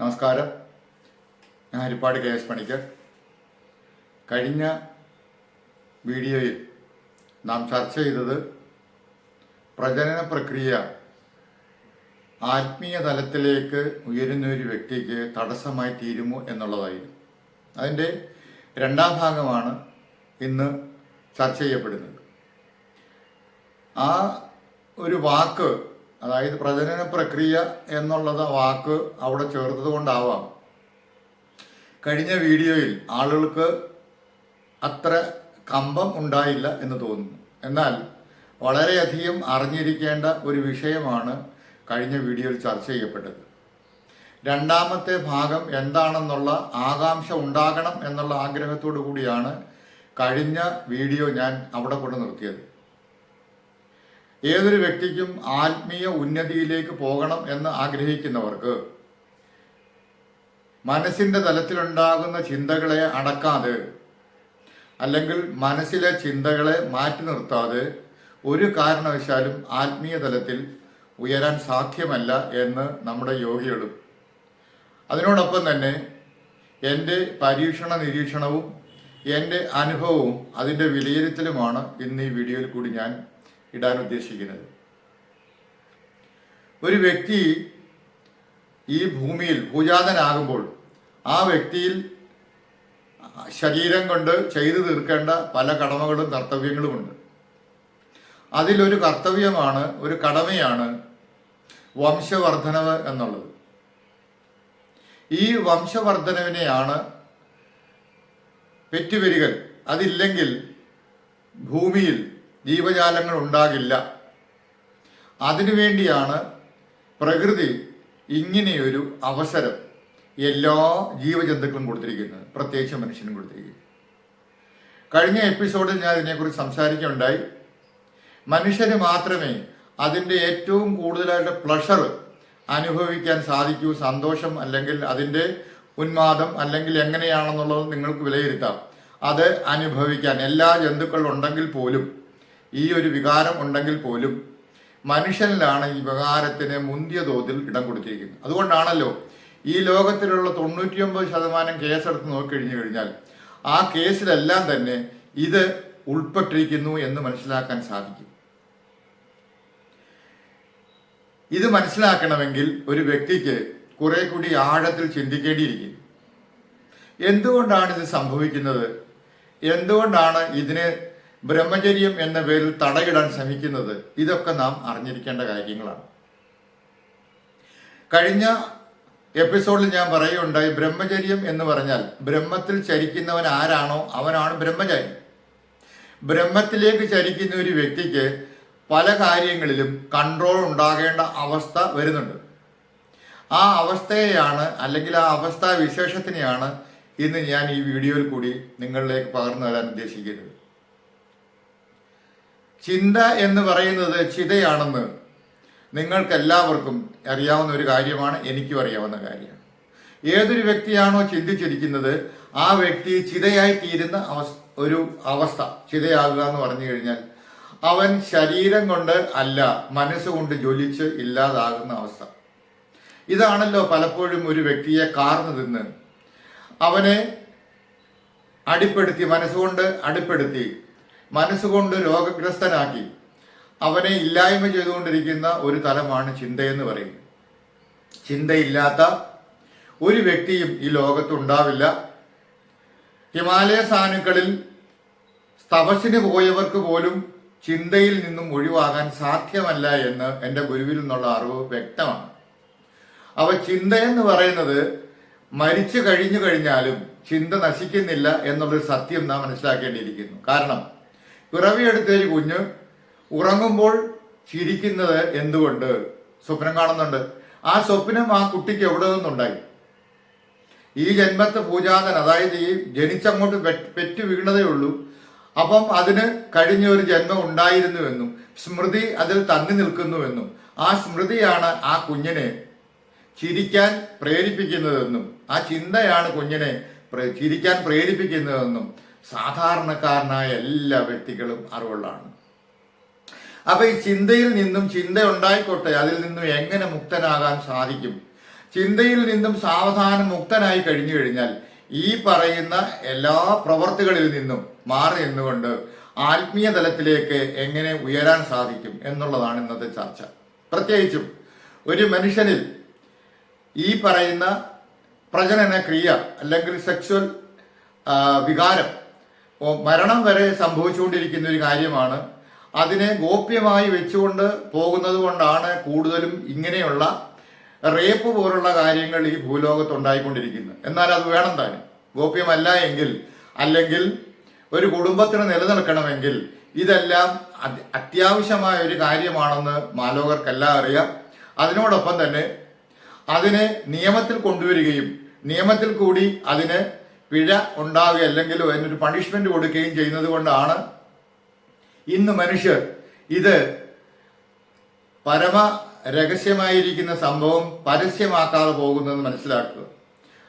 നമസ്കാരം. ഞാൻ Harippad K S Panicker. കഴിഞ്ഞ വീഡിയോയിൽ നാം ചർച്ച ചെയ്തത് പ്രജനന പ്രക്രിയ ആത്മീയ തലത്തിലേക്ക് ഉയരുന്ന ഒരു വ്യക്തിക്ക് തടസ്സമായി തീരുമോ എന്നുള്ളതായിരുന്നു. അതിന്റെ രണ്ടാം ഭാഗമാണ് ഇന്ന് ചർച്ച ചെയ്യപ്പെടുന്നത്. ആ ഒരു വാക്ക് അതായത് പ്രജനന പ്രക്രിയ എന്നുള്ളത് വാക്ക് അവിടെ ചേർത്തത് കൊണ്ടാവാം. കഴിഞ്ഞ വീഡിയോയിൽ ആളുകൾക്ക് അത്ര കമ്പം ഉണ്ടായില്ല എന്ന് തോന്നുന്നു. എന്നാൽ വളരെയധികം അറിഞ്ഞിരിക്കേണ്ട ഒരു വിഷയമാണ് കഴിഞ്ഞ വീഡിയോയിൽ ചർച്ച ചെയ്യപ്പെട്ടത്. രണ്ടാമത്തെ ഭാഗം എന്താണെന്നുള്ള ആകാംക്ഷ ഉണ്ടാകണം എന്നുള്ള ആഗ്രഹത്തോടു കൂടിയാണ് കഴിഞ്ഞ വീഡിയോ ഞാൻ അവിടെ കൊണ്ട് നിർത്തിയത്. ഏതൊരു വ്യക്തിക്കും ആത്മീയ ഉന്നതിയിലേക്ക് പോകണം എന്ന് ആഗ്രഹിക്കുന്നവർക്ക് മനസ്സിന്റെ തലത്തിലുണ്ടാകുന്ന ചിന്തകളെ അടക്കാതെ അല്ലെങ്കിൽ മനസ്സിലെ ചിന്തകളെ മാറ്റി നിർത്താതെ ഒരു കാരണവശാലും ആത്മീയ തലത്തിൽ ഉയരാൻ സാധ്യമല്ല എന്ന് നമ്മുടെ യോഗികളും. അതിനോടൊപ്പം തന്നെ എന്റെ പരീക്ഷണ നിരീക്ഷണവും എന്റെ അനുഭവവും അതിന്റെ വിലയിരുത്തലുമാണ് ഇന്ന് ഈ വീഡിയോയിൽ കൂടി ഞാൻ ഇടാൻ ഉദ്ദേശിക്കുന്നത്. ഒരു വ്യക്തി ഈ ഭൂമിയിൽ പൂജാതനാകുമ്പോൾ ആ വ്യക്തിയിൽ ശരീരം കൊണ്ട് ചെയ്തു തീർക്കേണ്ട പല കടമകളും കർത്തവ്യങ്ങളുമുണ്ട്. അതിലൊരു കർത്തവ്യമാണ് ഒരു കടമയാണ് വംശവർദ്ധനവ് എന്നുള്ളത്. ഈ വംശവർദ്ധനവിനെയാണ് പെറ്റുപെരുകൽ അതില്ലെങ്കിൽ ഭൂമിയിൽ ജീവജാലങ്ങൾ ഉണ്ടാകില്ല. അതിനുവേണ്ടിയാണ് പ്രകൃതി ഇങ്ങനെയൊരു അവസരം എല്ലാ ജീവജന്തുക്കളും കൊടുത്തിരിക്കുന്നത് പ്രത്യേകിച്ച് മനുഷ്യനും കൊടുത്തിരിക്കുന്നത്. കഴിഞ്ഞ എപ്പിസോഡിൽ ഞാൻ ഇതിനെക്കുറിച്ച് സംസാരിക്കുകയുണ്ടായി. മനുഷ്യന് മാത്രമേ അതിന്റെ ഏറ്റവും കൂടുതലായിട്ട് പ്ലഷർ അനുഭവിക്കാൻ സാധിക്കൂ സന്തോഷം അല്ലെങ്കിൽ അതിന്റെ ഉന്മാദം അല്ലെങ്കിൽ എങ്ങനെയാണെന്നുള്ളത് നിങ്ങൾക്ക് വിലയിരുത്താം. അത് അനുഭവിക്കാൻ എല്ലാ ജന്തുക്കളുണ്ടെങ്കിൽ പോലും ഈ ഒരു വികാരം ഉണ്ടെങ്കിൽ പോലും മനുഷ്യനിലാണ് ഈ വികാരത്തിന് മുന്തിയ തോതിൽ ഇടം കൊടുത്തിരിക്കുന്നത്. അതുകൊണ്ടാണല്ലോ ഈ ലോകത്തിലുള്ള തൊണ്ണൂറ്റിയൊമ്പത് ശതമാനം കേസെടുത്ത് നോക്കിക്കഴിഞ്ഞു കഴിഞ്ഞാൽ ആ കേസിലെല്ലാം തന്നെ ഇത് ഉൾപ്പെട്ടിരിക്കുന്നു എന്ന് മനസ്സിലാക്കാൻ സാധിക്കും. ഇത് മനസ്സിലാക്കണമെങ്കിൽ ഒരു വ്യക്തിക്ക് കുറെ കൂടി ആഴത്തിൽ ചിന്തിക്കേണ്ടിയിരിക്കും എന്തുകൊണ്ടാണ് ഇത് സംഭവിക്കുന്നത്? എന്തുകൊണ്ടാണ് ഇതിന് ബ്രഹ്മചര്യം എന്ന പേരിൽ തടയിടാൻ ശ്രമിക്കുന്നത് ഇതൊക്കെ നാം അറിഞ്ഞിരിക്കേണ്ട കാര്യങ്ങളാണ്. കഴിഞ്ഞ എപ്പിസോഡിൽ ഞാൻ പറയുകയുണ്ടായി ബ്രഹ്മചര്യം എന്ന് പറഞ്ഞാൽ ബ്രഹ്മത്തിൽ ചരിക്കുന്നവൻ ആരാണോ അവനാണ് ബ്രഹ്മചാരി. ബ്രഹ്മത്തിലേക്ക് ചരിക്കുന്ന ഒരു വ്യക്തിക്ക് പല കാര്യങ്ങളിലും കൺട്രോൾ ഉണ്ടാകേണ്ട അവസ്ഥ വരുന്നുണ്ട്. ആ അവസ്ഥയെയാണ് അല്ലെങ്കിൽ ആ അവസ്ഥാ വിശേഷത്തിനെയാണ് ഇന്ന് ഞാൻ ഈ വീഡിയോയിൽ കൂടി നിങ്ങളിലേക്ക് പകർന്നു തരാൻ ഉദ്ദേശിക്കുന്നത്. ചിന്ത എന്ന് പറയുന്നത് ചിതയാണെന്ന് നിങ്ങൾക്കെല്ലാവർക്കും അറിയാവുന്ന ഒരു കാര്യമാണ് എനിക്കും അറിയാവുന്ന കാര്യം. ഏതൊരു വ്യക്തിയാണോ ചിന്തിച്ചിരിക്കുന്നത് ആ വ്യക്തി ചിതയായി തീരുന്ന അവസ്ഥ ഒരു അവസ്ഥ ചിതയാകുക എന്ന് പറഞ്ഞു കഴിഞ്ഞാൽ അവൻ ശരീരം കൊണ്ട് അല്ല മനസ്സുകൊണ്ട് ജ്വലിച്ച് ഇല്ലാതാകുന്ന അവസ്ഥ. ഇതാണല്ലോ പലപ്പോഴും ഒരു വ്യക്തിയെ കാർന്നു തിന്ന് അവനെ അടിപ്പെടുത്തി മനസ്സുകൊണ്ട് അടിപ്പെടുത്തി മനസ്സുകൊണ്ട് രോഗഗ്രസ്തനാക്കി അവനെ ഇല്ലായ്മ ചെയ്തുകൊണ്ടിരിക്കുന്ന ഒരു തലമാണ് ചിന്തയെന്ന് പറയും. ചിന്തയില്ലാത്ത ഒരു വ്യക്തിയും ഈ ലോകത്തുണ്ടാവില്ല. ഹിമാലയ സാനുക്കളിൽ തപസ്സിന് പോയവർക്ക് പോലും ചിന്തയിൽ നിന്നും ഒഴിവാകാൻ സാധ്യമല്ല എന്ന് എന്റെ ഗുരുവിൽ നിന്നുള്ള അറിവ് വ്യക്തമാണ്. അവ ചിന്ത എന്ന് പറയുന്നത് മരിച്ചു കഴിഞ്ഞു കഴിഞ്ഞാലും ചിന്ത നശിക്കുന്നില്ല എന്നുള്ളൊരു സത്യം നാം മനസ്സിലാക്കേണ്ടിയിരിക്കുന്നു. കാരണം പിറവിയെടുത്ത ഒരു കുഞ്ഞ് ഉറങ്ങുമ്പോൾ ചിരിക്കുന്നത് എന്തുകൊണ്ട്? സ്വപ്നം കാണുന്നുണ്ട്. ആ സ്വപ്നം ആ കുട്ടിക്ക് എവിടെ നിന്നുണ്ടായി? ഈ ജന്മത്തെ പൂജാതൻ അതായത് ഈ ജനിച്ചങ്ങോട്ട് പെറ്റു വീണതേ ഉള്ളൂ. അപ്പം അതിന് കഴിഞ്ഞ ഒരു ജന്മം ഉണ്ടായിരുന്നുവെന്നും സ്മൃതി അതിൽ തങ്ങി നിൽക്കുന്നുവെന്നും ആ സ്മൃതിയാണ് ആ കുഞ്ഞിനെ ചിരിക്കാൻ പ്രേരിപ്പിക്കുന്നതെന്നും ആ ചിന്തയാണ് കുഞ്ഞിനെ ചിരിക്കാൻ പ്രേരിപ്പിക്കുന്നതെന്നും സാധാരണക്കാരനായ എല്ലാ വ്യക്തികളും അറിവുള്ളതാണ്. അപ്പൊ ഈ ചിന്തയിൽ നിന്നും ചിന്ത ഉണ്ടായിക്കോട്ടെ അതിൽ നിന്നും എങ്ങനെ മുക്തനാകാൻ സാധിക്കും? ചിന്തയിൽ നിന്നും സാവധാനം മുക്തനായി കഴിഞ്ഞു കഴിഞ്ഞാൽ ഈ പറയുന്ന എല്ലാ പ്രവർത്തികളിൽ നിന്നും മാറി നിന്നുകൊണ്ട് ആത്മീയ തലത്തിലേക്ക് എങ്ങനെ ഉയരാൻ സാധിക്കും എന്നുള്ളതാണ് ഇന്നത്തെ ചർച്ച. പ്രത്യേകിച്ചും ഒരു മനുഷ്യനിൽ ഈ പറയുന്ന പ്രജനന ക്രിയ അല്ലെങ്കിൽ സെക്സ്വൽ വികാരം മരണം വരെ സംഭവിച്ചുകൊണ്ടിരിക്കുന്ന ഒരു കാര്യമാണ്. അതിനെ ഗോപ്യമായി വെച്ചുകൊണ്ട് പോകുന്നത് കൊണ്ടാണ് കൂടുതലും ഇങ്ങനെയുള്ള റേപ്പ് പോലുള്ള കാര്യങ്ങൾ ഈ ഭൂലോകത്ത് ഉണ്ടായിക്കൊണ്ടിരിക്കുന്നത്. എന്നാൽ അത് വേണം താനും. ഗോപ്യമല്ല എങ്കിൽ അല്ലെങ്കിൽ ഒരു കുടുംബത്തിന് നിലനിൽക്കണമെങ്കിൽ ഇതെല്ലാം അത്- അത്യാവശ്യമായ ഒരു കാര്യമാണെന്ന് മാലോകർക്കെല്ലാം അറിയാം. അതിനോടൊപ്പം തന്നെ അതിനെ നിയമത്തിൽ കൊണ്ടുവരികയും നിയമത്തിൽ കൂടി അതിന് പിഴ ഉണ്ടാവുക അല്ലെങ്കിൽ അതിനൊരു പണിഷ്മെന്റ് കൊടുക്കുകയും ചെയ്യുന്നത് കൊണ്ടാണ് ഇന്ന് മനുഷ്യർ ഇത് പരമ രഹസ്യമായിരിക്കുന്ന സംഭവം പരസ്യമാക്കാതെ പോകുന്നതെന്ന് മനസ്സിലാക്കുക.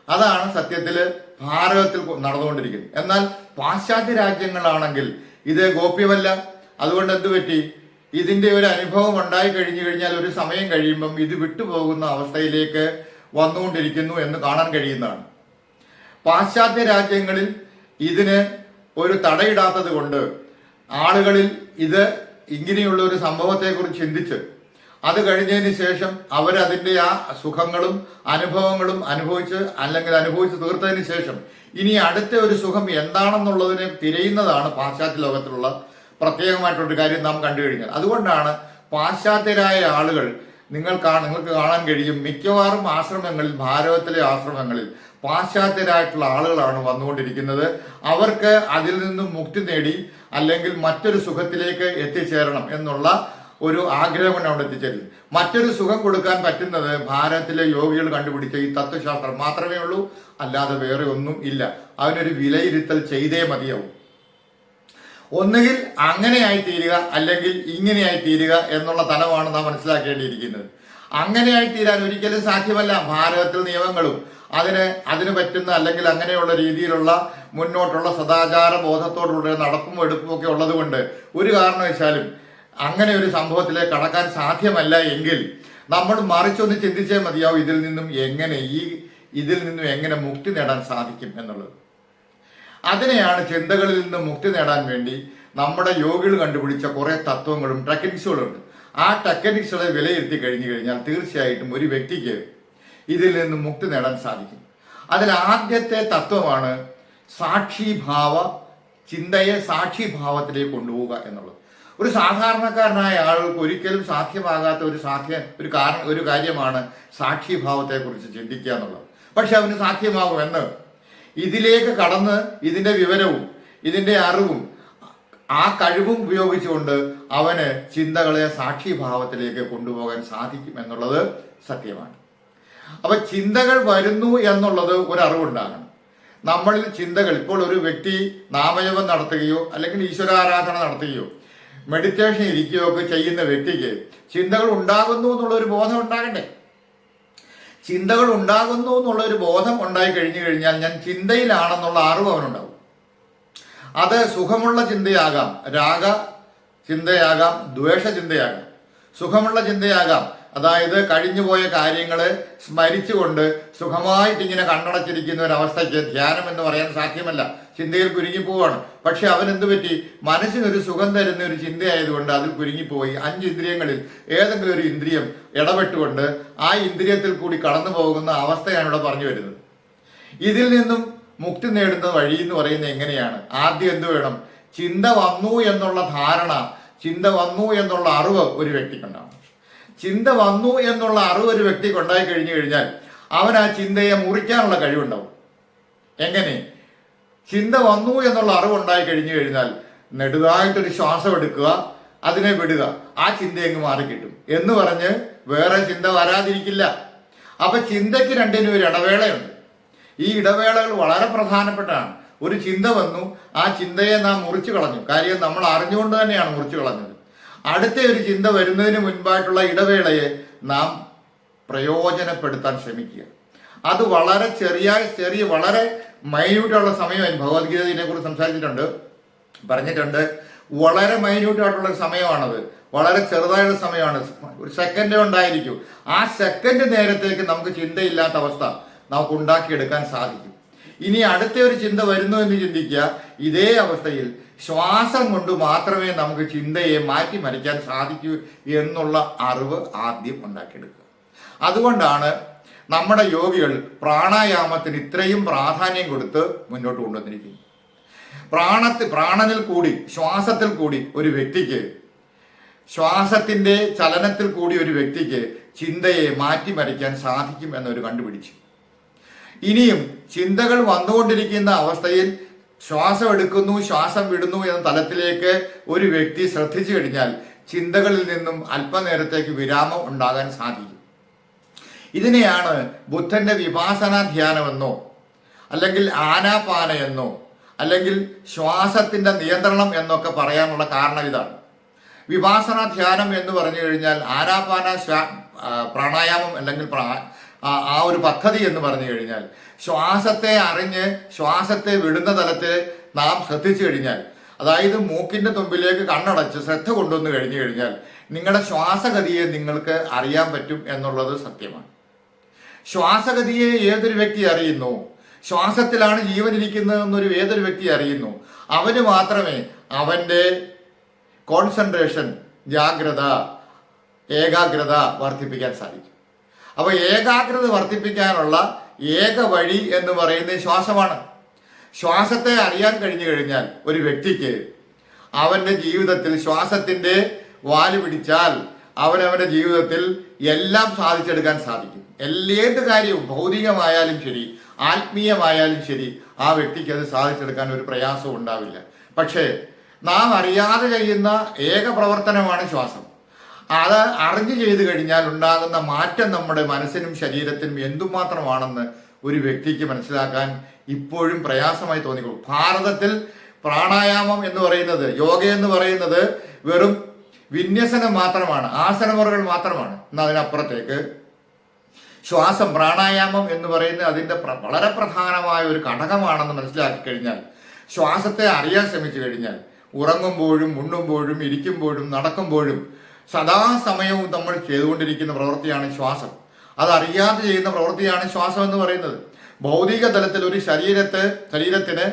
അതാണ് സത്യത്തിൽ ഭാരതത്തിൽ നടന്നുകൊണ്ടിരിക്കുന്നത്. എന്നാൽ പാശ്ചാത്യ രാജ്യങ്ങളാണെങ്കിൽ ഇത് ഗോപ്യമല്ല. അതുകൊണ്ട് എന്ത് പറ്റി? ഇതിന്റെ ഒരു അനുഭവം ഉണ്ടായി കഴിഞ്ഞു കഴിഞ്ഞാൽ ഒരു സമയം കഴിയുമ്പം ഇത് വിട്ടുപോകുന്ന അവസ്ഥയിലേക്ക് വന്നുകൊണ്ടിരിക്കുന്നു എന്ന് കാണാൻ കഴിയുന്നതാണ്. പാശ്ചാത്യ രാജ്യങ്ങളിൽ ഇതിന് ഒരു തടയിടാത്തത് കൊണ്ട് ആളുകളിൽ ഇത് ഇങ്ങനെയുള്ള ഒരു സംഭവത്തെക്കുറിച്ച് ചിന്തിച്ച് അത് കഴിഞ്ഞതിന് ശേഷം അവരതിന്റെ ആ സുഖങ്ങളും അനുഭവങ്ങളും അനുഭവിച്ച് അല്ലെങ്കിൽ അനുഭവിച്ച് തീർത്തതിന് ശേഷം ഇനി അടുത്ത ഒരു സുഖം എന്താണെന്നുള്ളതിനെ തിരയുന്നതാണ് പാശ്ചാത്യ ലോകത്തിലുള്ള പ്രത്യേകമായിട്ടൊരു കാര്യം നാം കണ്ടു കഴിഞ്ഞാൽ. അതുകൊണ്ടാണ് പാശ്ചാത്യരായ ആളുകൾ നിങ്ങൾ നിങ്ങൾക്ക് കാണാൻ കഴിയും മിക്കവാറും ആശ്രമങ്ങളിൽ ഭാരതത്തിലെ ആശ്രമങ്ങളിൽ പാശ്ചാത്യരായിട്ടുള്ള ആളുകളാണ് വന്നുകൊണ്ടിരിക്കുന്നത്. അവർക്ക് അതിൽ നിന്നും മുക്തി നേടി അല്ലെങ്കിൽ മറ്റൊരു സുഖത്തിലേക്ക് എത്തിച്ചേരണം എന്നുള്ള ഒരു ആഗ്രഹമാണ് അവിടെ എത്തിച്ചേരുന്നത് മറ്റൊരു സുഖം കൊടുക്കാൻ പറ്റുന്നത് ഭാരതത്തിലെ യോഗികൾ കണ്ടുപിടിച്ച ഈ തത്വശാസ്ത്രം മാത്രമേ ഉള്ളൂ. അല്ലാതെ വേറെ ഒന്നും ഇല്ല. അതിനൊരു വിലയിരുത്തൽ ചെയ്തേ മതിയാവും. ഒന്നുകിൽ അങ്ങനെയായി തീരുക അല്ലെങ്കിൽ ഇങ്ങനെയായി തീരുക എന്നുള്ള തലമാണ് നാം മനസ്സിലാക്കേണ്ടിയിരിക്കുന്നത്. അങ്ങനെയായി തീരാൻ ഒരിക്കലും സാധ്യമല്ല. ഭാരതത്തിൽ നിയമങ്ങളും അതിന് അതിന് പറ്റുന്ന അല്ലെങ്കിൽ അങ്ങനെയുള്ള രീതിയിലുള്ള മുന്നോട്ടുള്ള സദാചാര ബോധത്തോടുള്ള നടപ്പും എടുപ്പും ഒക്കെ ഉള്ളത് കൊണ്ട് ഒരു കാരണവശാലും അങ്ങനെ ഒരു സംഭവത്തിലേക്ക് കടക്കാൻ സാധ്യമല്ല എങ്കിൽ നമ്മൾ മറിച്ചൊന്ന് ചിന്തിച്ചേ മതിയാവും ഇതിൽ നിന്നും എങ്ങനെ ഈ ഇതിൽ നിന്നും എങ്ങനെ മുക്തി നേടാൻ സാധിക്കും എന്നുള്ളത്. അതിനെയാണ് ചിന്തകളിൽ നിന്ന് മുക്തി നേടാൻ വേണ്ടി നമ്മുടെ യോഗികൾ കണ്ടുപിടിച്ച കുറേ തത്വങ്ങളും ടെക്നിക്സുകളും ഉണ്ട് ആ ടെക്നിക്സുകളെ വിലയിരുത്തി കഴിഞ്ഞു കഴിഞ്ഞാൽ തീർച്ചയായിട്ടും ഒരു വ്യക്തിക്ക് ഇതിൽ നിന്ന് മുക്തി നേടാൻ സാധിക്കും. അതിൽ ആദ്യത്തെ തത്വമാണ് സാക്ഷിഭാവ ചിന്തയെ സാക്ഷിഭാവത്തിലേക്ക് കൊണ്ടുപോവുക എന്നുള്ളത്. ഒരു സാധാരണക്കാരനായ ആൾക്ക് ഒരിക്കലും സാധ്യമാകാത്ത ഒരു സാധ്യ ഒരു കാരണം ഒരു കാര്യമാണ് സാക്ഷിഭാവത്തെക്കുറിച്ച് ചിന്തിക്കുക എന്നുള്ളത്. പക്ഷെ അവന് സാധ്യമാകുമെന്ന് ഇതിലേക്ക് കടന്ന് ഇതിന്റെ വിവരവും ഇതിന്റെ അറിവും ആ കഴിവും ഉപയോഗിച്ചുകൊണ്ട് അവന് ചിന്തകളെ സാക്ഷിഭാവത്തിലേക്ക് കൊണ്ടുപോകാൻ സാധിക്കും എന്നുള്ളത് സത്യമാണ്. അപ്പൊ ചിന്തകൾ വരുന്നു എന്നുള്ളത് ഒരു അറിവുണ്ടാകണം നമ്മളിൽ ചിന്തകൾ ഇപ്പോൾ ഒരു വ്യക്തി നാമജപം നടത്തുകയോ അല്ലെങ്കിൽ ഈശ്വരാരാധന നടത്തുകയോ മെഡിറ്റേഷൻ ഇരിക്കുകയോ ഒക്കെ ചെയ്യുന്ന വ്യക്തിക്ക് ചിന്തകൾ ഉണ്ടാകുന്നു എന്നുള്ള ഒരു ബോധം ഉണ്ടാകണ്ടേ? ചിന്തകൾ ഉണ്ടാകുന്നു എന്നുള്ള ഒരു ബോധം ഉണ്ടായി കഴിഞ്ഞു കഴിഞ്ഞാൽ ഞാൻ ചിന്തയിലാണെന്നുള്ള അറിവ് അവനുണ്ടാവും. അത് സുഖമുള്ള ചിന്തയാകാം രാഗ ചിന്തയാകാം ദ്വേഷ ചിന്തയാകാം. സുഖമുള്ള ചിന്തയാകാം അതായത് കഴിഞ്ഞുപോയ കാര്യങ്ങൾ സ്മരിച്ചുകൊണ്ട് സുഖമായിട്ട് ഇങ്ങനെ കണ്ണടച്ചിരിക്കുന്ന ഒരവസ്ഥയ്ക്ക് ധ്യാനം എന്ന് പറയാൻ സാധ്യമല്ല. ചിന്തയിൽ കുരുങ്ങിപ്പോവാണ്. പക്ഷെ അവൻ എന്ത് പറ്റി? മനസ്സിനൊരു സുഖം തരുന്ന ഒരു ചിന്തയായതുകൊണ്ട് അതിൽ കുരുങ്ങിപ്പോയി. അഞ്ച് ഇന്ദ്രിയങ്ങളിൽ ഏതെങ്കിലും ഒരു ഇന്ദ്രിയം ഇടപെട്ടുകൊണ്ട് ആ ഇന്ദ്രിയത്തിൽ കൂടി കടന്നു പോകുന്ന അവസ്ഥയാണ് ഇവിടെ പറഞ്ഞു വരുന്നത്. ഇതിൽ നിന്നും മുക്തി നേടുന്ന വഴി എന്ന് പറയുന്നത് എങ്ങനെയാണ്? ആദ്യം എന്ത് വേണം? ചിന്ത വന്നു എന്നുള്ള ധാരണ ചിന്ത വന്നു എന്നുള്ള അറിവ് ഒരു വ്യക്തിക്കുണ്ടാവും ചിന്ത വന്നു എന്നുള്ള അറിവ് ഒരു വ്യക്തിക്ക് ഉണ്ടായി കഴിഞ്ഞു കഴിഞ്ഞാൽ അവൻ ആ ചിന്തയെ മുറിക്കാനുള്ള കഴിവുണ്ടാവും. എങ്ങനെ? ചിന്ത വന്നു എന്നുള്ള അറിവ് ഉണ്ടായി കഴിഞ്ഞു കഴിഞ്ഞാൽ നെടുതായിട്ടൊരു ശ്വാസം എടുക്കുക അതിനെ വിടുക. ആ ചിന്തയങ്ങ് മാറി കിട്ടും എന്ന് പറഞ്ഞ് വേറെ ചിന്ത വരാതിരിക്കില്ല. അപ്പൊ ചിന്തയ്ക്ക് രണ്ടിനും ഒരു ഇടവേളയുണ്ട്. ഈ ഇടവേളകൾ വളരെ പ്രധാനപ്പെട്ടാണ് ഒരു ചിന്ത വന്നു ആ ചിന്തയെ നാം മുറിച്ചു കളഞ്ഞു. കാര്യം നമ്മൾ അറിഞ്ഞുകൊണ്ട് തന്നെയാണ് മുറിച്ചു കളഞ്ഞത്. അടുത്ത ഒരു ചിന്ത വരുന്നതിന് മുൻപായിട്ടുള്ള ഇടവേളയെ നാം പ്രയോജനപ്പെടുത്താൻ ശ്രമിക്കുക. അത് വളരെ ചെറിയ ചെറിയ വളരെ മൈന്യൂട്ടുള്ള സമയമായി. ഭഗവത്ഗീതയെ കുറിച്ച് സംസാരിച്ചിട്ടുണ്ട് പറഞ്ഞിട്ടുണ്ട്. വളരെ മൈന്യൂട്ടായിട്ടുള്ള സമയമാണത്. വളരെ ചെറുതായുള്ള സമയമാണ്. ഒരു സെക്കൻഡ് ഉണ്ടായിരിക്കും. ആ സെക്കൻഡ് നേരത്തേക്ക് നമുക്ക് ചിന്തയില്ലാത്ത അവസ്ഥ നമുക്ക് ഉണ്ടാക്കിയെടുക്കാൻ സാധിക്കും. ഇനി അടുത്ത ഒരു ചിന്ത വരുന്നു എന്ന് ചിന്തിക്കുക ഇതേ അവസ്ഥയിൽ ശ്വാസം കൊണ്ട് മാത്രമേ നമുക്ക് ചിന്തയെ മാറ്റി മറിക്കാൻ സാധിക്കൂ എന്നുള്ള അറിവ് ആദ്യം ഉണ്ടാക്കിയെടുക്കുക. അതുകൊണ്ടാണ് നമ്മുടെ യോഗികൾ പ്രാണായാമത്തിന് ഇത്രയും പ്രാധാന്യം കൊടുത്ത് മുന്നോട്ട് കൊണ്ടുവന്നിരിക്കുന്നത്. പ്രാണത്തിൽ പ്രാണനിൽ കൂടി ശ്വാസത്തിൽ കൂടി ഒരു വ്യക്തിക്ക് ശ്വാസത്തിന്റെ ചലനത്തിൽ കൂടി ഒരു വ്യക്തിക്ക് ചിന്തയെ മാറ്റിമറിക്കാൻ സാധിക്കും എന്നൊരു കണ്ടുപിടിച്ചു. ഇനിയും ചിന്തകൾ വന്നുകൊണ്ടിരിക്കുന്ന അവസ്ഥയിൽ ശ്വാസം എടുക്കുന്നു ശ്വാസം വിടുന്നു എന്ന തലത്തിലേക്ക് ഒരു വ്യക്തി ശ്രദ്ധിച്ചു കഴിഞ്ഞാൽ ചിന്തകളിൽ നിന്നും അല്പനേരത്തേക്ക് വിരാമം ഉണ്ടാകാൻ സാധിക്കും. ഇതിനെയാണ് ബുദ്ധന്റെ വിപാസന ധ്യാനമെന്നോ അല്ലെങ്കിൽ ആനാപാന എന്നോ അല്ലെങ്കിൽ ശ്വാസത്തിന്റെ നിയന്ത്രണം എന്നൊക്കെ പറയാനുള്ള കാരണം ഇതാണ്. വിപാസന ധ്യാനം എന്ന് പറഞ്ഞു കഴിഞ്ഞാൽ ആനാപാന പ്രാണായാമം അല്ലെങ്കിൽ ആ ഒരു പദ്ധതി എന്ന് പറഞ്ഞു കഴിഞ്ഞാൽ ശ്വാസത്തെ അറിഞ്ഞ് ശ്വാസത്തെ വിടുന്ന തലത്തിൽ നാം ശ്രദ്ധിച്ചു കഴിഞ്ഞാൽ അതായത് മൂക്കിന്റെ തുമ്പിലേക്ക് കണ്ണടച്ച് ശ്രദ്ധ കൊണ്ടുവന്നു കഴിഞ്ഞു കഴിഞ്ഞാൽ നിങ്ങളുടെ ശ്വാസഗതിയെ നിങ്ങൾക്ക് അറിയാൻ പറ്റും എന്നുള്ളത് സത്യമാണ്. ശ്വാസഗതിയെ ഏതൊരു വ്യക്തി അറിയുന്നു? ശ്വാസത്തിലാണ് ജീവൻ ഇരിക്കുന്നതെന്നൊരു ഏതൊരു വ്യക്തി അറിയുന്നു? അവന് മാത്രമേ അവന്റെ കോൺസെൻട്രേഷൻ ജാഗ്രത ഏകാഗ്രത വർദ്ധിപ്പിക്കാൻ സാധിക്കും. അപ്പോൾ ഏകാഗ്രത വർദ്ധിപ്പിക്കാനുള്ള ഏക വഴി എന്ന് പറയുന്നത് ശ്വാസമാണ്. ശ്വാസത്തെ അറിയാൻ കഴിഞ്ഞു കഴിഞ്ഞാൽ ഒരു വ്യക്തിക്ക് അവന്റെ ജീവിതത്തിൽ ശ്വാസത്തിന്റെ വാൽ പിടിച്ചാൽ അവനവന്റെ ജീവിതത്തിൽ എല്ലാം സാധിച്ചെടുക്കാൻ സാധിക്കും. എല്ലേത് കാര്യവും ഭൗതികമായാലും ശരി ആത്മീയമായാലും ശരി ആ വ്യക്തിക്ക് അത് സാധിച്ചെടുക്കാൻ ഒരു പ്രയാസവും ഉണ്ടാവില്ല. പക്ഷേ നാം അറിയാതെ ചെയ്യുന്ന ഏക പ്രവർത്തനമാണ് ശ്വാസം. അത് അറിഞ്ഞു ചെയ്തു കഴിഞ്ഞാൽ ഉണ്ടാകുന്ന മാറ്റം നമ്മുടെ മനസ്സിനും ശരീരത്തിനും എന്തുമാത്രമാണെന്ന് ഒരു വ്യക്തിക്ക് മനസ്സിലാക്കാൻ ഇപ്പോഴും പ്രയാസമായി തോന്നിക്കൊള്ളു ഭാരതത്തിൽ പ്രാണായാമം എന്ന് പറയുന്നത് യോഗ എന്ന് പറയുന്നത് വെറും വിന്യസനം മാത്രമാണ് ആസനമുറകൾ മാത്രമാണ്. എന്നാൽ അതിനപ്പുറത്തേക്ക് ശ്വാസം പ്രാണായാമം എന്ന് പറയുന്നത് അതിന്റെ വളരെ പ്രധാനമായ ഒരു ഘടകമാണെന്ന് മനസ്സിലാക്കി കഴിഞ്ഞാൽ ശ്വാസത്തെ അറിയാൻ ശ്രമിച്ചു കഴിഞ്ഞാൽ ഉറങ്ങുമ്പോഴും ഉണ്ണുമ്പോഴും ഇരിക്കുമ്പോഴും നടക്കുമ്പോഴും സദാസമയവും നമ്മൾ ചെയ്തുകൊണ്ടിരിക്കുന്ന പ്രവൃത്തിയാണ് ശ്വാസം. അതറിയാതെ ചെയ്യുന്ന പ്രവൃത്തിയാണ് ശ്വാസം എന്ന് പറയുന്നത്. ഭൗതിക തലത്തിൽ ഒരു ശരീരത്തെ ശരീരത്തിന്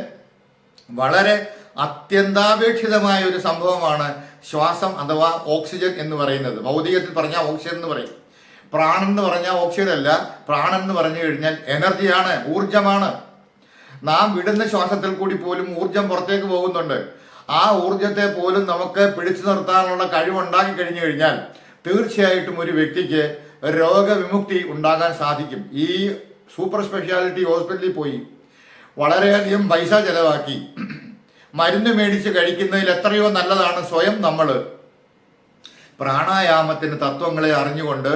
വളരെ അത്യന്താപേക്ഷിതമായ ഒരു സംഭവമാണ് ശ്വാസം അഥവാ ഓക്സിജൻ എന്ന് പറയുന്നത്. ഭൗതികത്തിൽ പറഞ്ഞാൽ ഓക്സിജൻ എന്ന് പറയും. പ്രാണൻ എന്ന് പറഞ്ഞാൽ ഓക്സിജൻ അല്ല. പ്രാണൻ എന്ന് പറഞ്ഞു കഴിഞ്ഞാൽ എനർജിയാണ് ഊർജമാണ് നാം വിടുന്ന ശ്വാസത്തിൽ കൂടി പോലും ഊർജം പുറത്തേക്ക് പോകുന്നുണ്ട്. ആ ഊർജത്തെ പോലും നമുക്ക് പിടിച്ചു നിർത്താനുള്ള കഴിവുണ്ടാക്കി കഴിഞ്ഞു കഴിഞ്ഞാൽ തീർച്ചയായിട്ടും ഒരു വ്യക്തിക്ക് രോഗവിമുക്തി ഉണ്ടാകാൻ സാധിക്കും. ഈ സൂപ്പർ സ്പെഷ്യാലിറ്റി ഹോസ്പിറ്റലിൽ പോയി വളരെയധികം പൈസ ചെലവാക്കി മരുന്ന് മേടിച്ച് കഴിക്കുന്നതിൽ എത്രയോ നല്ലതാണ് സ്വയം നമ്മൾ പ്രാണായാമത്തിന് തത്വങ്ങളെ അറിഞ്ഞുകൊണ്ട്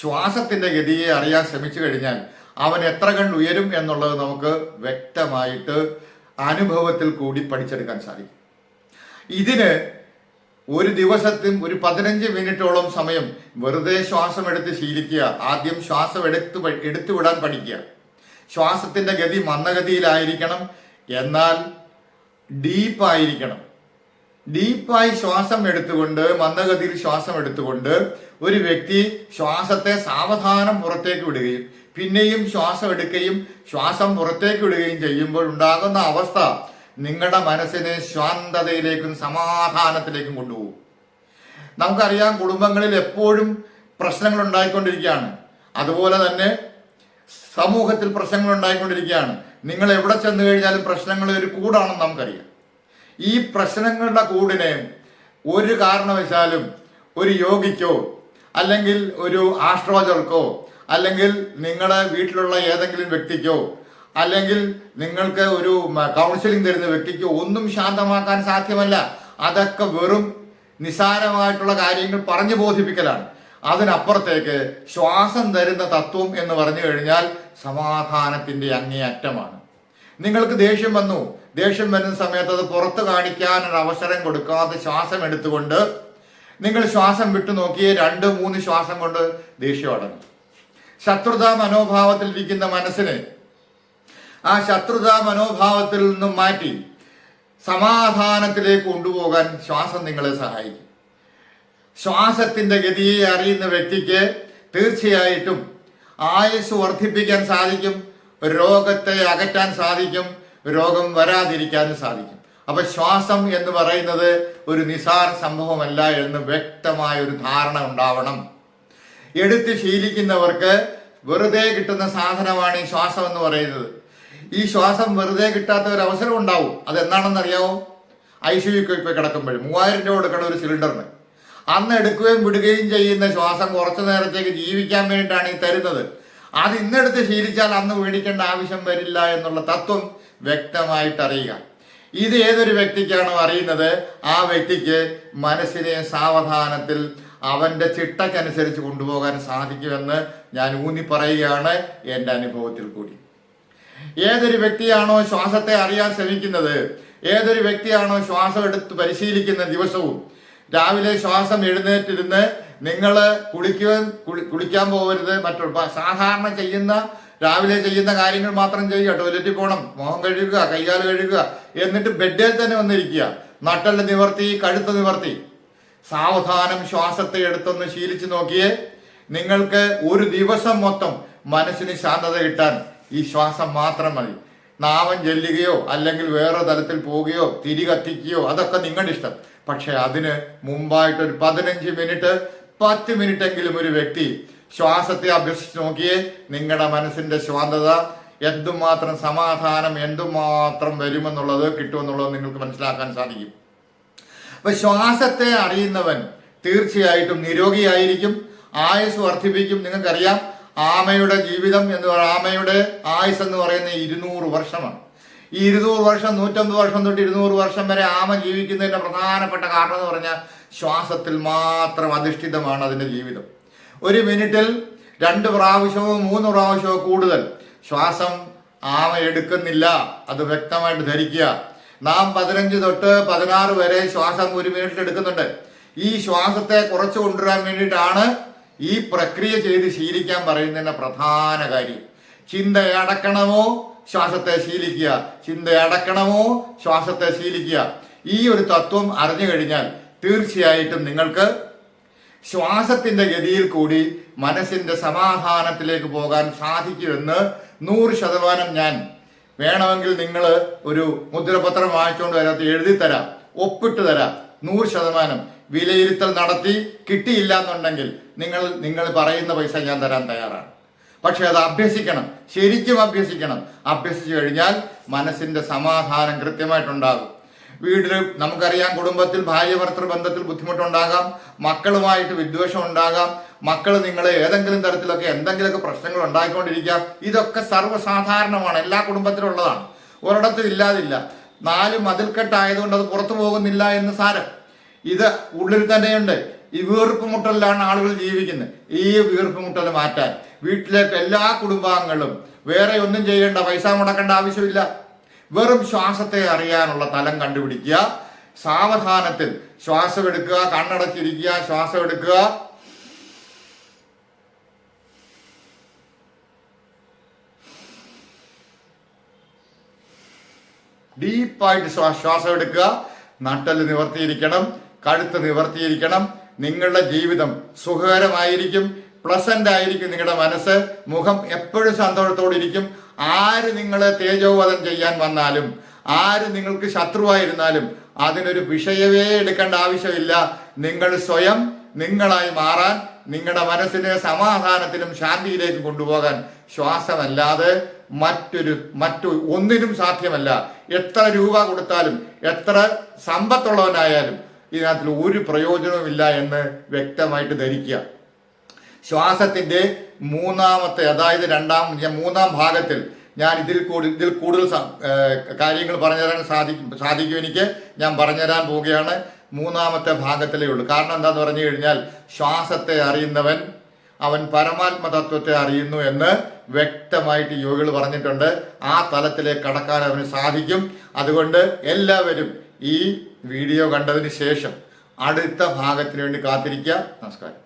ശ്വാസത്തിന്റെ ഗതിയെ അറിയാൻ ശ്രമിച്ചു കഴിഞ്ഞാൽ അവൻ എത്ര കണ്ട് ഉയരും എന്നുള്ളത് നമുക്ക് വ്യക്തമായിട്ട് അനുഭവത്തിൽ കൂടി പഠിച്ചെടുക്കാൻ സാധിക്കും. ഇതിന് ഒരു ദിവസത്തിൽ ഒരു പതിനഞ്ച് മിനിറ്റോളം സമയം വെറുതെ ശ്വാസം എടുത്ത് ശീലിക്കുക. ആദ്യം ശ്വാസം എടുത്ത് എടുത്തു വിടാൻ പഠിക്കുക. ശ്വാസത്തിന്റെ ഗതി മന്ദഗതിയിലായിരിക്കണം. എന്നാൽ ഡീപ്പായിരിക്കണം. ഡീപ്പായി ശ്വാസം എടുത്തുകൊണ്ട് മന്ദഗതിയിൽ ശ്വാസം എടുത്തുകൊണ്ട് ഒരു വ്യക്തി ശ്വാസത്തെ സാവധാനം പുറത്തേക്ക് വിടുകയും പിന്നെയും ശ്വാസം എടുക്കുകയും ശ്വാസം പുറത്തേക്ക് വിടുകയും ചെയ്യുമ്പോൾ ഉണ്ടാകുന്ന അവസ്ഥ നിങ്ങളുടെ മനസ്സിനെ ശാന്തതയിലേക്കും സമാധാനത്തിലേക്കും കൊണ്ടുപോകും. നമുക്കറിയാം കുടുംബങ്ങളിൽ എപ്പോഴും പ്രശ്നങ്ങൾ ഉണ്ടായിക്കൊണ്ടിരിക്കുകയാണ്. അതുപോലെ തന്നെ സമൂഹത്തിൽ പ്രശ്നങ്ങൾ ഉണ്ടായിക്കൊണ്ടിരിക്കുകയാണ്. നിങ്ങൾ എവിടെ ചെന്ന് കഴിഞ്ഞാലും പ്രശ്നങ്ങൾ ഒരു കൂടാണെന്ന് നമുക്കറിയാം. ഈ പ്രശ്നങ്ങളുടെ കൂടിനെ ഒരു കാരണവശാലും ഒരു യോഗിക്കോ അല്ലെങ്കിൽ ഒരു ആസ്ട്രോളജർക്കോ അല്ലെങ്കിൽ നിങ്ങളുടെ വീട്ടിലുള്ള ഏതെങ്കിലും വ്യക്തിക്കോ അല്ലെങ്കിൽ നിങ്ങൾക്ക് ഒരു കൗൺസിലിംഗ് തരുന്ന വ്യക്തിക്ക് ഒന്നും ശാന്തമാക്കാൻ സാധ്യമല്ല. അതൊക്കെ വെറും നിസാരമായിട്ടുള്ള കാര്യങ്ങൾ പറഞ്ഞു ബോധിപ്പിക്കലാണ്. അതിനപ്പുറത്തേക്ക് ശ്വാസം തരുന്ന തത്വം എന്ന് പറഞ്ഞു കഴിഞ്ഞാൽ സമാധാനത്തിന്റെ അങ്ങേയറ്റമാണ്. നിങ്ങൾക്ക് ദേഷ്യം വന്നു. ദേഷ്യം വരുന്ന സമയത്ത് അത് പുറത്ത് കാണിക്കാൻ ഒരു അവസരം കൊടുക്കാതെ ശ്വാസം എടുത്തുകൊണ്ട് നിങ്ങൾ ശ്വാസം വിട്ടു നോക്കിയേ രണ്ട് മൂന്ന് ശ്വാസം കൊണ്ട് ദേഷ്യം അടങ്ങും. ശത്രുതാ മനോഭാവത്തിൽ ഇരിക്കുന്ന മനസ്സിന് ആ ശത്രുതാ മനോഭാവത്തിൽ നിന്നും മാറ്റി സമാധാനത്തിലേക്ക് കൊണ്ടുപോകാൻ ശ്വാസം നിങ്ങളെ സഹായിക്കും. ശ്വാസത്തിന്റെ ഗതിയെ അറിയുന്ന വ്യക്തിക്ക് തീർച്ചയായിട്ടും ആയുസ് വർദ്ധിപ്പിക്കാൻ സാധിക്കും രോഗത്തെ അകറ്റാൻ സാധിക്കും രോഗം വരാതിരിക്കാനും സാധിക്കും. അപ്പൊ ശ്വാസം എന്ന് പറയുന്നത് ഒരു നിസാർ സംഭവമല്ല എന്ന് വ്യക്തമായ ഒരു ധാരണ ഉണ്ടാവണം. എടുത്ത് ശീലിക്കുന്നവർക്ക് വെറുതെ കിട്ടുന്ന സാധനമാണ് ഈ ശ്വാസം എന്ന് പറയുന്നത്. ഈ ശ്വാസം വെറുതെ കിട്ടാത്ത ഒരു അവസരം ഉണ്ടാവും. അതെന്താണെന്ന് അറിയാവോ ഐ സി യുക്ക് ഇപ്പോൾ കിടക്കുമ്പോഴും മൂവായിരം രൂപ കൊടുക്കണ ഒരു സിലിണ്ടറിന്. അന്ന് എടുക്കുകയും വിടുകയും ചെയ്യുന്ന ശ്വാസം കുറച്ചു നേരത്തേക്ക് ജീവിക്കാൻ വേണ്ടിയിട്ടാണ് ഈ തരുന്നത്. അത് ഇന്നെടുത്ത് ശീലിച്ചാൽ അന്ന് മേടിക്കേണ്ട ആവശ്യം വരില്ല എന്നുള്ള തത്വം വ്യക്തമായിട്ട് അറിയുക. ഇത് ഏതൊരു വ്യക്തിക്കാണോ അറിയുന്നത്? ആ വ്യക്തിക്ക് മനസ്സിനെ സാവധാനത്തിൽ അവന്റെ ചിട്ടക്കനുസരിച്ച് കൊണ്ടുപോകാൻ സാധിക്കുമെന്ന് ഞാൻ ഊന്നി പറയുകയാണ് എന്റെ അനുഭവത്തിൽ കൂടി. ഏതൊരു വ്യക്തിയാണോ ശ്വാസത്തെ അറിയാൻ ശ്രമിക്കുന്നത്? ഏതൊരു വ്യക്തിയാണോ ശ്വാസം എടുത്ത് പരിശീലിക്കുന്ന ദിവസവും രാവിലെ ശ്വാസം എഴുന്നേറ്റിരുന്ന് നിങ്ങൾ കുളിക്കുവാൻ കുളിക്കാൻ പോകരുത്. മറ്റു സാധാരണ ചെയ്യുന്ന രാവിലെ ചെയ്യുന്ന കാര്യങ്ങൾ മാത്രം ചെയ്യുക. ടോയ്ലറ്റിൽ പോകണം മുഖം കഴുകുക കൈകാൽ കഴുകുക. എന്നിട്ട് ബെഡിൽ തന്നെ വന്നിരിക്കുക. നട്ടൽ നിവർത്തി കഴുത്ത് നിവർത്തി. സാവധാനം ശ്വാസത്തെ എടുത്തൊന്ന് ശീലിച്ചു നോക്കിയേ. നിങ്ങൾക്ക് ഒരു ദിവസം മൊത്തം മനസ്സിന് ശാന്തത കിട്ടാൻ ഈ ശ്വാസം മാത്രം മതി. നാമം ചെല്ലുകയോ അല്ലെങ്കിൽ വേറെ തരത്തിൽ പോവുകയോ തിരി കത്തിക്കുകയോ അതൊക്കെ നിങ്ങളുടെ ഇഷ്ടം. പക്ഷെ അതിന് മുമ്പായിട്ട് ഒരു പതിനഞ്ച് മിനിറ്റ് പത്ത് മിനിറ്റ് എങ്കിലും ഒരു വ്യക്തി ശ്വാസത്തെ അഭ്യസിച്ച് നോക്കിയേ നിങ്ങളുടെ മനസ്സിന്റെ ശാന്തത എന്തുമാത്രം സമാധാനം എന്തുമാത്രം വരുമെന്നുള്ളത് കിട്ടുമെന്നുള്ളത് നിങ്ങൾക്ക് മനസ്സിലാക്കാൻ സാധിക്കും. അപ്പൊ ശ്വാസത്തെ അറിയുന്നവൻ തീർച്ചയായിട്ടും നിരോഗിയായിരിക്കും. ആയുസ് വർദ്ധിപ്പിക്കും. നിങ്ങൾക്കറിയാം ആമയുടെ ജീവിതം എന്ന് പറയുന്ന ആമയുടെ ആയുസ് എന്ന് പറയുന്നത് ഇരുന്നൂറ് വർഷമാണ്. ഈ ഇരുന്നൂറ് വർഷം നൂറ്റമ്പത് വർഷം തൊട്ട് ഇരുന്നൂറ് വർഷം വരെ ആമ ജീവിക്കുന്നതിന്റെ പ്രധാനപ്പെട്ട കാരണം എന്ന് പറഞ്ഞാൽ ശ്വാസത്തിൽ മാത്രം അധിഷ്ഠിതമാണ് അതിന്റെ ജീവിതം. ഒരു മിനിറ്റിൽ രണ്ട് പ്രാവശ്യമോ മൂന്ന് പ്രാവശ്യമോ കൂടുതൽ ശ്വാസം ആമ എടുക്കുന്നില്ല. അത് വ്യക്തമായിട്ട് ധരിക്കുക. നാം പതിനഞ്ച് തൊട്ട് പതിനാറ് വരെ ശ്വാസം ഒരു മിനിറ്റിൽ എടുക്കുന്നുണ്ട്. ഈ ശ്വാസത്തെ കുറച്ചു കൊണ്ടുവരാൻ വേണ്ടിയിട്ടാണ് ഈ പ്രക്രിയ ചെയ്ത് ശീലിക്കാൻ പറയുന്നതിന്റെ പ്രധാന കാര്യം ചിന്ത അടക്കണമോ ശ്വാസത്തെ ശീലിക്കുക ചിന്ത അടക്കണമോ ശ്വാസത്തെ ശീലിക്കുക. ഈ ഒരു തത്വം അറിഞ്ഞു കഴിഞ്ഞാൽ തീർച്ചയായിട്ടും നിങ്ങൾക്ക് ശ്വാസത്തിന്റെ ഗതിയിൽ കൂടി മനസ്സിന്റെ സമാധാനത്തിലേക്ക് പോകാൻ സാധിക്കുമെന്ന് നൂറ് ശതമാനം ഞാൻ വേണമെങ്കിൽ നിങ്ങൾ ഒരു മുദ്രപത്രം വാങ്ങിച്ചുകൊണ്ട് വരാത്ത എഴുതി തരാം ഒപ്പിട്ട് തരാം. നൂറ് ശതമാനം. വിലയിരുത്തൽ നടത്തി കിട്ടിയില്ല എന്നുണ്ടെങ്കിൽ നിങ്ങൾ നിങ്ങൾ പറയുന്ന പൈസ ഞാൻ തരാൻ തയ്യാറാണ്. പക്ഷെ അത് അഭ്യസിക്കണം. ശരിക്കും അഭ്യസിക്കണം. അഭ്യസിച്ചു കഴിഞ്ഞാൽ മനസ്സിന്റെ സമാധാനം കൃത്യമായിട്ടുണ്ടാകും. വീട്ടിൽ നമുക്കറിയാം കുടുംബത്തിൽ ഭാര്യ ഭർത്തൃ ബന്ധത്തിൽ ബുദ്ധിമുട്ടുണ്ടാകാം. മക്കളുമായിട്ട് വിദ്വേഷം ഉണ്ടാകാം. മക്കൾ നിങ്ങളെ ഏതെങ്കിലും തരത്തിലൊക്കെ എന്തെങ്കിലുമൊക്കെ പ്രശ്നങ്ങൾ ഉണ്ടാക്കിക്കൊണ്ടിരിക്കാം ഇതൊക്കെ സർവസാധാരണമാണ്. എല്ലാ കുടുംബത്തിലുള്ളതാണ്. ഒരിടത്തും ഇല്ലാതില്ല. നാല് മതിൽക്കെട്ടായതുകൊണ്ട് അത് പുറത്തു പോകുന്നില്ല എന്ന് സാരം. ഇത് ഉള്ളിൽ തന്നെയുണ്ട്. ഈ വീർപ്പ് മുട്ടലിലാണ് ആളുകൾ ജീവിക്കുന്നത്. ഈ വീർപ്പ് മുട്ടൽ മാറ്റാൻ വീട്ടിലേക്ക് എല്ലാ കുടുംബാംഗങ്ങളും വേറെ ഒന്നും ചെയ്യേണ്ട പൈസ മുടക്കേണ്ട ആവശ്യമില്ല. വെറും ശ്വാസത്തെ അറിയാനുള്ള തലം കണ്ടുപിടിക്കുക. സാവധാനത്തിൽ ശ്വാസം എടുക്കുക കണ്ണടച്ചിരിക്കുക ശ്വാസം എടുക്കുക ഡീപ്പായിട്ട് ശ്വാ- ശ്വാസം എടുക്കുക നട്ടൽ നിവർത്തിയിരിക്കണം. കഴുത്ത് നിവർത്തിയിരിക്കണം. നിങ്ങളുടെ ജീവിതം സുഖകരമായിരിക്കും. പ്ലസന്റ് ആയിരിക്കും നിങ്ങളുടെ മനസ്സ്. മുഖം എപ്പോഴും സന്തോഷത്തോടെ ഇരിക്കും ആര് നിങ്ങളെ തേജോവധം ചെയ്യാൻ വന്നാലും ആര് നിങ്ങൾക്ക് ശത്രുവായിരുന്നാലും അതിനൊരു വിഷയമേ എടുക്കേണ്ട ആവശ്യമില്ല. നിങ്ങൾ സ്വയം നിങ്ങളായി മാറാൻ നിങ്ങളുടെ മനസ്സിനെ സമാധാനത്തിലും ശാന്തിയിലേക്കും കൊണ്ടുപോകാൻ ശ്വാസമല്ലാതെ മറ്റൊരു മറ്റു ഒന്നിനും സാധ്യമല്ല. എത്ര രൂപ കൊടുത്താലും എത്ര സമ്പത്തുള്ളവനായാലും ഇതിനകത്തിൽ ഒരു പ്രയോജനവുമില്ല എന്ന് വ്യക്തമായിട്ട് ധരിക്കുക. ശ്വാസത്തിന്റെ മൂന്നാമത്തെ അതായത് രണ്ടാം മൂന്നാം ഭാഗത്തിൽ ഞാൻ ഇതിൽ കൂടുതൽ ഇതിൽ കൂടുതൽ കാര്യങ്ങൾ പറഞ്ഞുതരാൻ സാധിക്കും സാധിക്കും എനിക്ക്. ഞാൻ പറഞ്ഞുതരാൻ പോവുകയാണ്. മൂന്നാമത്തെ ഭാഗത്തിലേ ഉള്ളൂ. കാരണം എന്താന്ന് പറഞ്ഞു കഴിഞ്ഞാൽ ശ്വാസത്തെ അറിയുന്നവൻ അവൻ പരമാത്മതത്വത്തെ അറിയുന്നു എന്ന് വ്യക്തമായിട്ട് യോഗികൾ പറഞ്ഞിട്ടുണ്ട്. ആ തലത്തിലേക്ക് കടക്കാൻ അവന് സാധിക്കും. അതുകൊണ്ട് എല്ലാവരും ഈ വീഡിയോ കണ്ടതിന് ശേഷം അടുത്ത ഭാഗത്തിന് വേണ്ടി കാത്തിരിക്കുക. നമസ്കാരം.